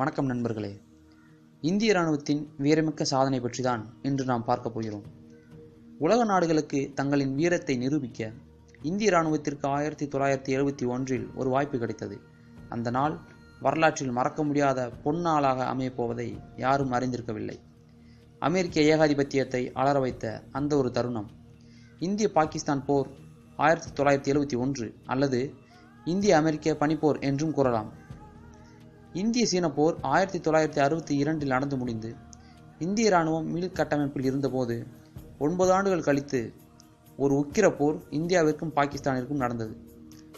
வணக்கம் நண்பர்களே. இந்திய இராணுவத்தின் வீரமிக்க சாதனை பற்றி தான் இன்று நாம் பார்க்க போகிறோம். உலக நாடுகளுக்கு தங்களின் வீரத்தை நிரூபிக்க இந்திய இராணுவத்திற்கு ஆயிரத்தி தொள்ளாயிரத்தி எழுபத்தி ஒன்றில் ஒரு வாய்ப்பு கிடைத்தது. அந்த நாள் வரலாற்றில் மறக்க முடியாத பொன்னாளாக அமையப்போவதை யாரும் அறிந்திருக்கவில்லை. அமெரிக்க ஏகாதிபத்தியத்தை அலற வைத்த அந்த ஒரு தருணம். இந்திய பாகிஸ்தான் போர் ஆயிரத்தி தொள்ளாயிரத்தி எழுபத்தி ஒன்று அல்லது இந்திய அமெரிக்க பனிப்போர் என்றும் கூறலாம். இந்திய சீன போர் ஆயிரத்தி தொள்ளாயிரத்தி அறுபத்தி இரண்டில் நடந்து முடிந்து இந்திய இராணுவம் மீள்கட்டமைப்பில் இருந்தபோது ஒன்பது ஆண்டுகள் கழித்து ஒரு உக்கிர போர் இந்தியாவிற்கும் பாகிஸ்தானிற்கும் நடந்தது.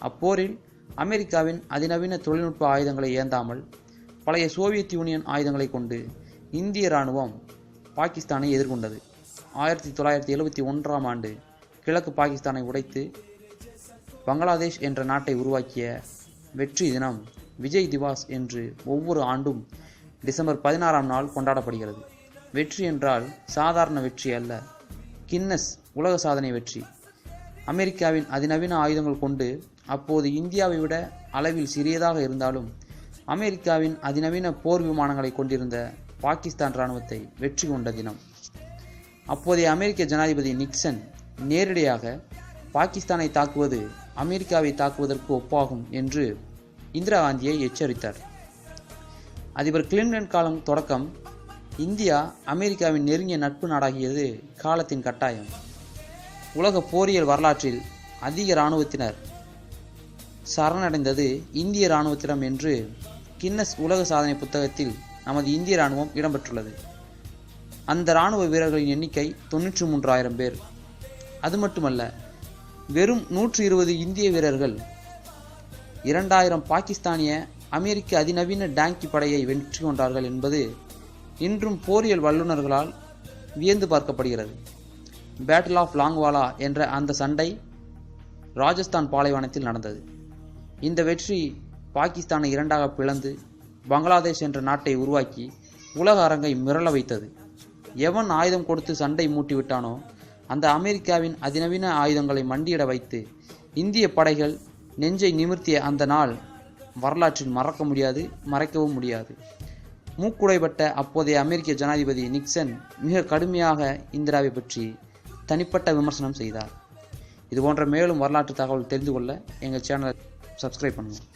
அப்போரில் அமெரிக்காவின் அதிநவீன தொழில்நுட்ப ஆயுதங்களை ஏந்தாமல் பழைய சோவியத் யூனியன் ஆயுதங்களை கொண்டு இந்திய இராணுவம் பாகிஸ்தானை எதிர்கொண்டது. ஆயிரத்தி தொள்ளாயிரத்தி எழுபத்தி ஒன்றாம் ஆண்டு கிழக்கு பாகிஸ்தானை உடைத்து பங்களாதேஷ் என்ற நாட்டை உருவாக்கிய வெற்றி தினம் விஜய் திவாஸ் என்று ஒவ்வொரு ஆண்டும் டிசம்பர் பதினாறாம் நாள் கொண்டாடப்படுகிறது. வெற்றி என்றால் சாதாரண வெற்றி அல்ல. கின்னஸ் உலக சாதனை வெற்றி. அமெரிக்காவின் அதிநவீன ஆயுதங்கள் கொண்டு அப்போது இந்தியாவை விட அளவில் சிறியதாக இருந்தாலும் அமெரிக்காவின் அதிநவீன போர் விமானங்களை கொண்டிருந்த பாகிஸ்தான் இராணுவத்தை வெற்றி கொண்ட தினம். அப்போதைய அமெரிக்க ஜனாதிபதி நிக்சன் நேரடியாக பாகிஸ்தானை தாக்குவது அமெரிக்காவை தாக்குவதற்கு ஒப்பாகும் என்று இந்திரா காந்தியை எச்சரித்தார். அதிபர் கிளின்டன் காலம் தொடக்கம் இந்தியா அமெரிக்காவின் நெருங்கிய நட்பு நாடாகியது காலத்தின் கட்டாயம். உலக போரியல் வரலாற்றில் அதிக இராணுவத்தினர் சரணடைந்தது இந்திய இராணுவத்திடம் என்று கின்னஸ் உலக சாதனை புத்தகத்தில் நமது இந்திய இராணுவம் இடம்பெற்றுள்ளது. அந்த இராணுவ வீரர்களின் எண்ணிக்கை தொன்னூற்றி மூன்றாயிரம் பேர். அது மட்டுமல்ல வெறும் நூற்றி இருபது இந்திய வீரர்கள் இரண்டாயிரம் பாகிஸ்தானிய அமெரிக்க அதிநவீன டேங்கி படையை வெற்றி கொண்டார்கள் என்பது இன்றும் போரியல் வல்லுநர்களால் வியந்து பார்க்கப்படுகிறது. பேட்டில் ஆஃப் லாங்வாலா என்ற அந்த சண்டை ராஜஸ்தான் பாலைவனத்தில் நடந்தது. இந்த வெற்றி பாகிஸ்தானை இரண்டாக பிளந்து பங்களாதேஷ் என்ற நாட்டை உருவாக்கி உலக அரங்கை மிரள வைத்தது. எவன் ஆயுதம் கொடுத்து சண்டை மூட்டிவிட்டானோ அந்த அமெரிக்காவின் அதிநவீன ஆயுதங்களை மண்டியிட வைத்து இந்திய படைகள் நெஞ்சை நிமிர்த்திய அந்த நாள் வரலாற்றில் மறக்க முடியாது மறைக்கவும் முடியாது. மூக்குடைப்பட்ட அப்போதைய அமெரிக்க ஜனாதிபதி நிக்சன் மிக கடுமையாக இந்திராவை பற்றி தனிப்பட்ட விமர்சனம் செய்தார். இது போன்ற மேலும் வரலாற்று தகவல் தெரிந்து கொள்ள எங்கள் சேனலை சப்ஸ்கிரைப் பண்ணுங்கள்.